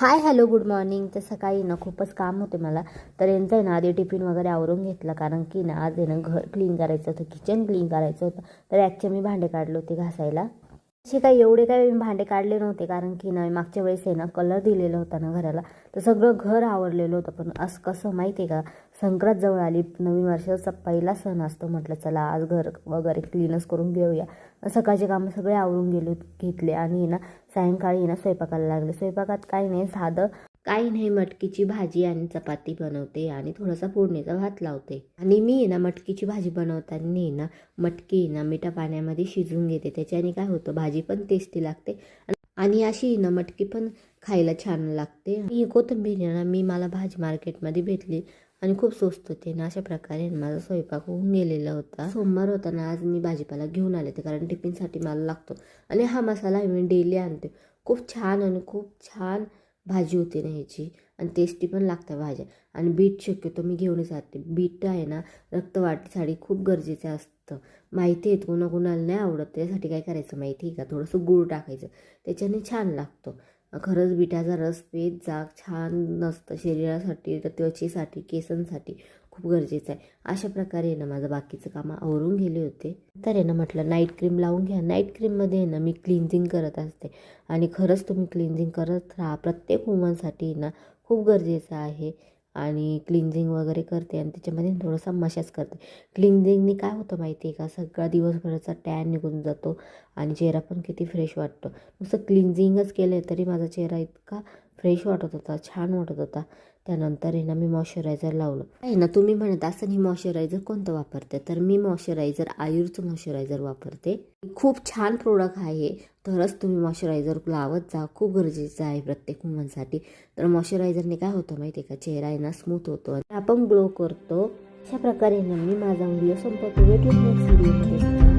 Hi hello good morning. तर सकाळी ना खूपच काम होते मला तर यांचं आहे ना आधी टिफिन वगैरे आवरून घेतलं कारण की ना आज आहे ना घर क्लीन करायचं होतं किचन क्लीन करायचं होतं. तर ॲक्च्युली मी भांडे काढले होते घासायला. असे काही एवढे काही भांडे काढले नव्हते कारण की ना मागच्या वेळेस आहे ना कलर दिलेला होता ना घराला. तर सगळं घर आवरलेलं होतं पण असं कसं माहिती आहे का संक्रांत जवळ आली नवीन वर्षाचा पहिला सण असतो म्हटलं चला आज घर वगैरे क्लीनच करून घेऊया. सकाळचे कामं सगळे आवरून गेलो घेतले. आणि ना सायंकाळी ना स्वयंपाकाला लागले. स्वयंपाकात काही नाही साधं काही नाही मटकीची भाजी आणि चपाती बनवते आणि थोडासा फोडणीचा भात लावते. आणि मी आहे ना मटकीची भाजी बनवताना ना मटकी ना मिठा पाण्यामध्ये शिजवून घेते. त्याच्याने काय होतं भाजी पण टेस्टी लागते. आणि अशी ना मटकी पण खायला छान लागते. ही कोथिंबीर ना मी मला भाजी मार्केटमध्ये भेटली आणि खूप स्वस्त होते ना अशा प्रकारे माझा स्वयंपाक होऊन गेलेला होता. सोमवार होता ना आज मी भाजीपाला घेऊन आले ते कारण टिफिनसाठी मला लागतो. आणि हा मसाला मी डेली आणते. खूप छान आणि खूप छान भाजी होते ना ह्याची आणि टेस्टी पण लागतं भाज्या. आणि बीट शक्यतो मी घेऊनच जाते. बीट आहे ना रक्तवाढीसाठी खूप गरजेचं असतं. माहिती आहे कोणाकोणाला नाही आवडत त्यासाठी काय करायचं माहिती आहे का? थोडंसं गूळ टाकायचं. त्याच्याने छान लागतो. खरंच बिटाचा रस पेत जाग छान नसतं शरीरासाठी तर त्वचेसाठी केसांसाठी. खूप गरजेचं आहे. अशा प्रकारे आहे ना माझं बाकीचं कामं आवरून गेले होते. तर आहे ना म्हटलं नाईट क्रीम लावून घ्या. नाईट क्रीममध्ये आहे ना मी क्लिन्झिंग करत असते. आणि खरंच तुम्ही क्लिन्झिंग करत राहा. प्रत्येक वुमनसाठी ना खूप गरजेचं आहे. आणि क्लिन्झिंग वगैरे करते आणि त्याच्यामध्ये थोडासा मशाज करते. क्लिन्झिंगनी काय होतं माहिती आहे का? सगळा दिवसभराचा टॅन निघून जातो आणि चेहरा पण किती फ्रेश वाटतो. नुसतं क्लिन्झिंगच केलं तरी माझा चेहरा इतका फ्रेश वाटत होता छान वाटत होता. त्यानंतर आहे ना मी मॉइश्चरायझर लावलं. आहे ना तुम्ही म्हणत असं ही मॉइश्चरायझर कोणतं वापरते? तर मी मॉइश्चरायझर आयुरचं मॉइश्चरायझर वापरते. खूप छान प्रोडक्ट आहे. तरच तुम्ही मॉइश्चरायझर लावत जा. खूप गरजेचं आहे प्रत्येक वुमनसाठी तर मॉइश्चरायझरने काय होतं माहिती आहे का? चेहरा आहे ना स्मूथ होतो. आपण ग्लो करतो. अशा प्रकारे ना मी माझा व्हिडिओ संपवतो. भेटून नेक्स्ट व्हिडिओमध्ये